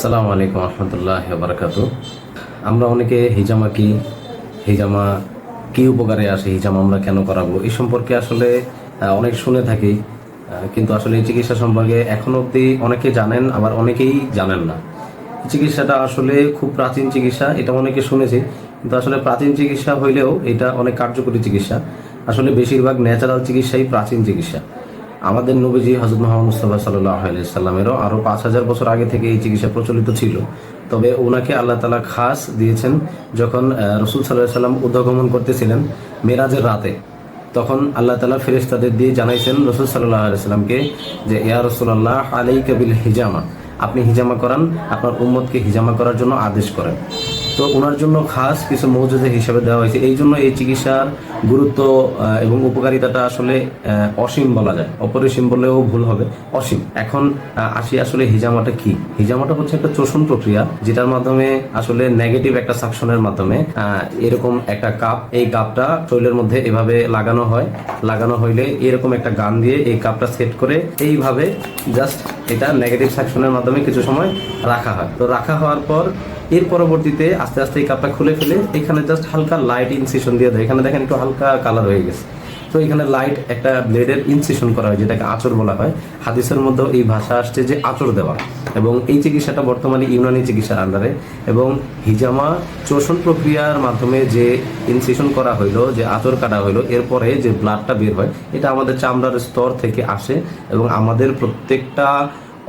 সালাম আলাইকুম রহমতুল্লাহ বারকাত আমরা অনেকে হিজামা কি হিজামা কি উপকারে আসে, হিজামা আমরা কেন করাবো এই সম্পর্কে আসলে অনেক শুনে থাকি কিন্তু আসলে এই চিকিৎসা সম্পর্কে এখন অবধি অনেকে জানেন, আবার অনেকেই জানেন না। চিকিৎসাটা আসলে খুব প্রাচীন চিকিৎসা, এটা অনেকে শুনেছি, কিন্তু আসলে প্রাচীন চিকিৎসা হইলেও এটা অনেক কার্যকরী চিকিৎসা। আসলে বেশিরভাগ ন্যাচারাল চিকিৎসাই প্রাচীন চিকিৎসা। আমাদের নবীজি হজরত মোহাম্মদ মুস্তফা সাল্লামেরও আরও পাঁচ হাজার বছর আগে থেকে এই চিকিৎসা প্রচলিত ছিল। তবে ওনাকে আল্লাহ তালা খাস দিয়েছেন যখন রসুল সাল্লাহ সাল্লাম উদ্ধগমন করতেছিলেন মেরাজের রাতে। তখন আল্লাহ তালা ফেরেশতাদের দিয়ে জানাইছেন রসুল সাল্লাহ সাল্লামকে যে, ইয়া রসুল্লাহ আলাই কবিল হিজামা। আপনি হিজামা করান, আপনার উম্মতকে হিজামা করার জন্য আদেশ করেন। তো ওনার জন্য খাস কিছু মৌজুদে হিসাবে দেওয়া হয়েছে। এই জন্য এই চিকিৎসার গুরুত্ব এবং উপকারিতাটা আসলে অসীম বলা যায়। অপরিসীম বললেও ভুল হবে। অসীম। এখন আসি আসলে হিজামাটা কি? হিজামাটা হচ্ছে একটা চোষণ প্রক্রিয়া, যেটার মাধ্যমে আসলে নেগেটিভ একটা সাকশনের মাধ্যমে এরকম একটা কাপ এই কাপটা শরীরের মধ্যে এভাবে লাগানো হয়। লাগানো হইলে এরকম একটা গান দিয়ে এই কাপটা সেট করে এইভাবে জাস্ট এটা নেগেটিভ সাকশনের মাধ্যমে কিছু সময় রাখা হয়। তো রাখা হওয়ার পর এর পরবর্তীতে আস্তে আস্তে এই কাপটা খুলে ফেলে, এখানে জাস্ট হালকা লাইট ইনসিশন দিয়ে দেয় এখানে দেখেন একটু হালকা কালার হয়ে গেছে। তো এখানে লাইট একটা ব্লেডের ইনসিশন করা হয়, যেটাকে আচর বলা হয়। হাদিসের মধ্যে এই ভাষা আসছে যে আচর দেওয়া। এবং এই চিকিৎসাটা বর্তমানে ইউনানি চিকিৎসার আন্ডারে এবং হিজামা চোষণ প্রক্রিয়ার মাধ্যমে যে ইনসিশন করা হইল, যে আচর কাটা হইল, এরপরে যে ব্লাডটা বের হয়, এটা আমাদের চামড়ার স্তর থেকে আসে এবং আমাদের প্রত্যেকটা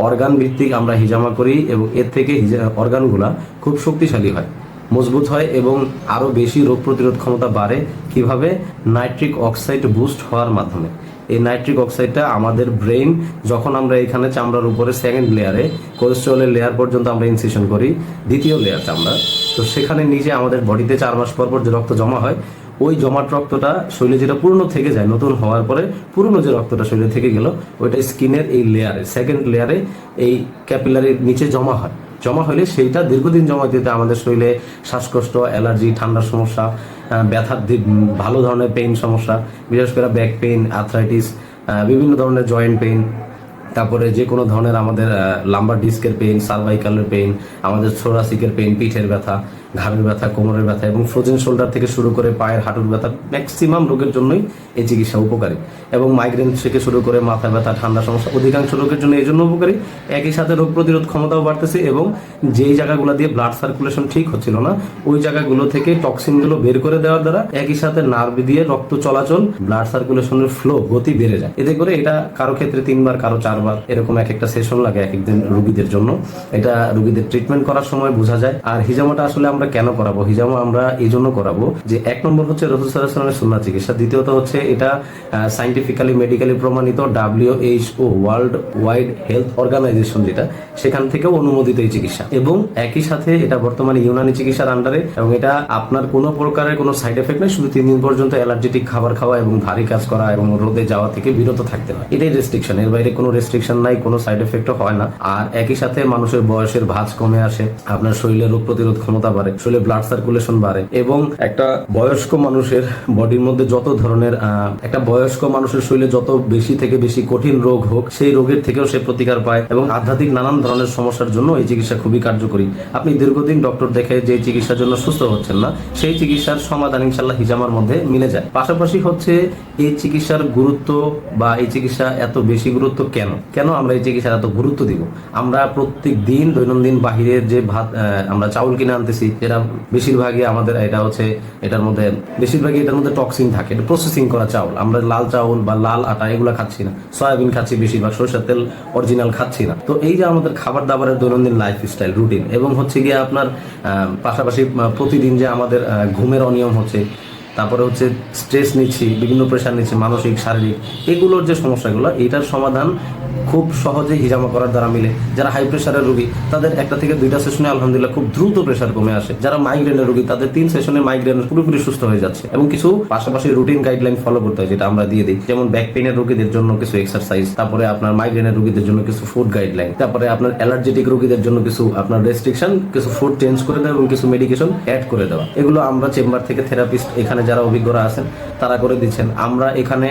অর্গান ভিত্তিক আমরা হিজামা করি এবং এর থেকে অর্গানগুলা খুব শক্তিশালী হয়। মজবুত হয় এবং আরও বেশি রোগ প্রতিরোধ ক্ষমতা বাড়ে কীভাবে? নাইট্রিক অক্সাইড বুস্ট হওয়ার মাধ্যমে। এই নাইট্রিক অক্সাইডটা আমাদের ব্রেইন, যখন আমরা এখানে চামড়ার উপরে সেকেন্ড লেয়ারে কোলেস্ট্রলের লেয়ার পর্যন্ত আমরা ইনসেশন করি, দ্বিতীয় লেয়ার চামড়া তো সেখানে নিজে আমাদের বডিতে চার মাস পর পর যে রক্ত জমা হয়, ওই জমাট রক্তটা শরীরে যেটা পুরনো থেকে যায়, নতুন হওয়ার পরে পুরনো যে রক্তটা শরীরে থেকে গেল, ওইটা স্কিনের এই লেয়ারে সেকেন্ড লেয়ারে এই ক্যাপিলারির নিচে জমা হয়। জমা হলে সেইটা দীর্ঘদিন জমা দিতে আমাদের শরীরে শ্বাসকষ্ট, অ্যালার্জি, ঠান্ডার সমস্যা ব্যথার ভালো ধরনের পেইন সমস্যা, বিশেষ করে ব্যাক পেইন, আর্থ্রাইটিস বিভিন্ন ধরনের জয়েন্ট পেইন, তারপরে যে কোনো ধরনের আমাদের লাম্বার ডিস্কের পেইন, সার্ভাইকালের পেইন, আমাদের সোরাসিকের পেইন, পিঠের ব্যথা ঘাড়ের ব্যথা, কোমরের ব্যথা এবং ফ্রোজেন শোল্ডার থেকে শুরু করে পায়ের হাঁটুর ব্যথা ম্যাক্সিমাম রোগের জন্যই এই চিকিৎসা উপকারী এবং মাইগ্রেন থেকে শুরু করে মাথা ব্যথা, ঠান্ডা সমস্যা অধিকাংশ রোগের জন্য এই জন্য উপকারী। একই সাথে রোগ প্রতিরোধ ক্ষমতাও বাড়তেছে এবং যেই জায়গাগুলো দিয়ে ব্লাড সার্কুলেশন ঠিক হচ্ছিল না, ওই জায়গাগুলো থেকে টক্সিনগুলো বের করে দেওয়ার দ্বারা একই সাথে নার্ভ দিয়ে রক্ত চলাচল ব্লাড সার্কুলেশনের ফ্লো গতি বেড়ে যায়। এতে করে এটা কারও ক্ষেত্রে তিনবার, কারও চারবার এরকম এক একটা সেশন লাগে এক একদিন রুগীদের জন্য। এটা রুগীদের ট্রিটমেন্ট করার সময় বোঝা যায়। আর হিজামাটা আসলে আমরা কেন করাবো? হিজামা আমরা এই জন্য করাবো যে এক নম্বর হচ্ছে রসুল সাল্লামের সুন্না চিকিৎসা। দ্বিতীয়ত হচ্ছে এটা সাইন্টিফিক্যালি মেডিকেলি প্রমাণিত W H O world wide health organisation যেটা, সেখান থেকেও অনুমোদিত এই চিকিৎসা। এবং একই সাথে এটা বর্তমানে ইউনানি চিকিৎসার আন্ডারে এবং এটা আপনার কোনো প্রকারের কোনো সাইড এফেক্ট নেই শুধু তিন দিন পর্যন্ত অ্যালার্জেটিক খাবার খাওয়া এবং ভারী কাজ করা এবং রোদে যাওয়া থেকে বিরত থাকতে হয়। এটাই রেস্ট্রিকশন এর বাইরে কোনো রেস্ট্রিকশন নাই, কোনো সাইড এফেক্টও হয় না। আর একই সাথে মানুষের বয়সের ভাঁজ কমে আসে, আপনার শরীরে রোগ প্রতিরোধ ক্ষমতা বাড়ে। শরীরে ব্লাড সার্কুলেশন বাড়ে এবং একটা বয়স্ক মানুষের বডির মধ্যে যত ধরনের একটা বয়স্ক মানুষের শরীরে যত বেশি থেকে বেশি কঠিন রোগ হোক, সেই রোগের থেকেও সে প্রতিকার পায় এবং আধ্যাত্মিক নানান ধরনের সমস্যার জন্য এই চিকিৎসা খুবই কার্যকরী। আপনি দীর্ঘদিন ডক্টর দেখে যে চিকিৎসার জন্য সুস্থ হচ্ছেন না, সেই চিকিৎসার সমাধান ইনশাল্লাহ হিজামার মধ্যে মিলে যায়। পাশাপাশি হচ্ছে এই চিকিৎসার গুরুত্ব বা এই চিকিৎসা এত বেশি গুরুত্ব কেন? কেন আমরা এই চিকিৎসার এত গুরুত্ব দিব? আমরা প্রত্যেক দিন দৈনন্দিন বাহিরের যে ভাত আমরা চাউল কিনে আনতেছি যেটা বেশিরভাগই আমাদের এটা হচ্ছে এটার মধ্যে, বেশিরভাগই এটার মধ্যে টক্সিন থাকে। এটা প্রসেসিং করা চাউল। আমরা লাল চাউল বা লাল আটা এগুলো খাচ্ছি না। সয়াবিন খাচ্ছি বেশিরভাগ, সরষের তেল অরিজিনাল খাচ্ছি না। তো এই যে আমাদের খাবার দাবারের দৈনন্দিন লাইফ স্টাইল রুটিন এবং হচ্ছে গিয়ে আপনার পাশাপাশি প্রতিদিন যে আমাদের ঘুমের অনিয়ম হচ্ছে তারপরে হচ্ছে স্ট্রেস নিচ্ছি, বিভিন্ন প্রেশার নিচ্ছি, মানসিক, শারীরিক, এগুলোর যে সমস্যাগুলো, এটার সমাধান খুব সহজে হিজামা করার দ্বারা মিলে। যারা হাই প্রেশারের রোগী, তাদের একটা থেকে দুইটা সেশনে আলহামদুলিল্লাহ খুব দ্রুত প্রেশার কমে আসে। যারা মাইগ্রেনের রোগী, তাদের তিন সেশনে মাইগ্রেন পুরোপুরি সুস্থ হয়ে যাচ্ছে। এবং কিছু পাশাপাশি রুটিন গাইডলাইন ফলো করতে হয়, যেটা আমরা দিয়ে দিই। যেমন ব্যাক পেনের রোগীদের জন্য কিছু এক্সারসাইজ তারপরে আপনার মাইগ্রেনের রোগীদের জন্য কিছু ফুড গাইডলাইন তারপরে আপনার অ্যালার্জেটিক রোগীদের জন্য কিছু আপনার রেস্ট্রিকশন কিছু ফুড চেঞ্জ করে দেওয়া এবং কিছু মেডিকেশন অ্যাড করে দেওয়া। এগুলো আমরা চেম্বার থেকে থেরাপিস্ট এখানে যারা অভিজ্ঞরা আছেন, তারা করে দিচ্ছেন। আমরা এখানে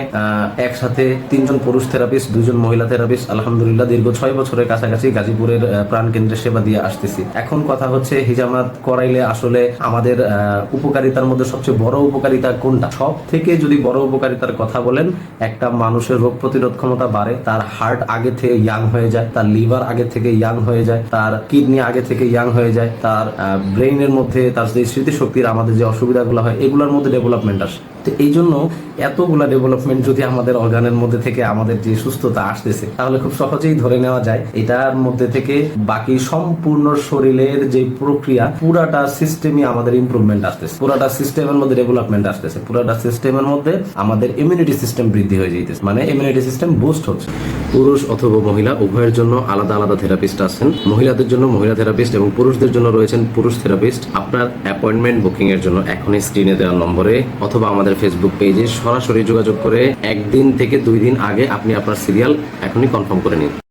একসাথে তিনজন পুরুষ থেরাপিস্ট, দুজন মহিলা থেরাপিস্ট, আলহামদুলিল্লাহ দীর্ঘ ছয় বছরের কাছাকাছি গাজীপুরের প্রাণ কেন্দ্রে সেবা দিয়ে আসতেছি। এখন কথা হচ্ছে, হিজামাত করাইলে আসলে আমাদের উপকারিতার মধ্যে সবচেয়ে বড় উপকারিতা কোনটা? সব থেকে যদি বড় উপকারিতার কথা বলেন, একটা মানুষের রোগ প্রতিরোধ ক্ষমতা বাড়ে, তার হার্ট আগে থেকে ইয়াং হয়ে যায়, তার লিভার আগে থেকে ইয়াং হয়ে যায়, তার কিডনি আগে থেকে ইয়াং হয়ে যায়, তার ব্রেইনের মধ্যে তার যে স্মৃতিশক্তির আমাদের যে অসুবিধাগুলো হয়, এগুলোর মধ্যে ডেভেলপমেন্ট আসে তো এই জন্য এতগুলা ডেভেলপমেন্ট যদি আমাদের অর্গানের মধ্যে থেকে আমাদের যে সুস্থতা আসতেছে, তাহলে খুব সহজেই ধরে নেওয়া যায় এটার মধ্যে থেকে বাকি সম্পূর্ণ শরীরের যে প্রক্রিয়া, পুরাটা সিস্টেমই আমাদের ইমপ্রুভমেন্ট আসতেছে। পুরাটা সিস্টেমের মধ্যে ডেভেলপমেন্ট আসতেছে। পুরাটা সিস্টেমের মধ্যে আমাদের ইমিউনিটি সিস্টেম বৃদ্ধি হয়ে যাইতেছে। মানে ইমিউনিটি সিস্টেম বুস্ট হচ্ছে। পুরুষ অথবা মহিলা, উভয়ের জন্য আলাদা আলাদা থেরাপিস্ট আছেন। মহিলাদের জন্য মহিলা থেরাপিস্ট এবং পুরুষদের জন্য রয়েছেন পুরুষ থেরাপিস্ট আপনার অ্যাপয়েন্টমেন্ট বুকিং এর জন্য এখনই স্ক্রিনে দেওয়া নম্বরে অথবা আমাদের ফেসবুক পেজে সরাসরি যোগাযোগ করে একদিন থেকে দুই দিন আগে আপনি আপনার সিরিয়াল এখনই কনফার্ম করে নিন।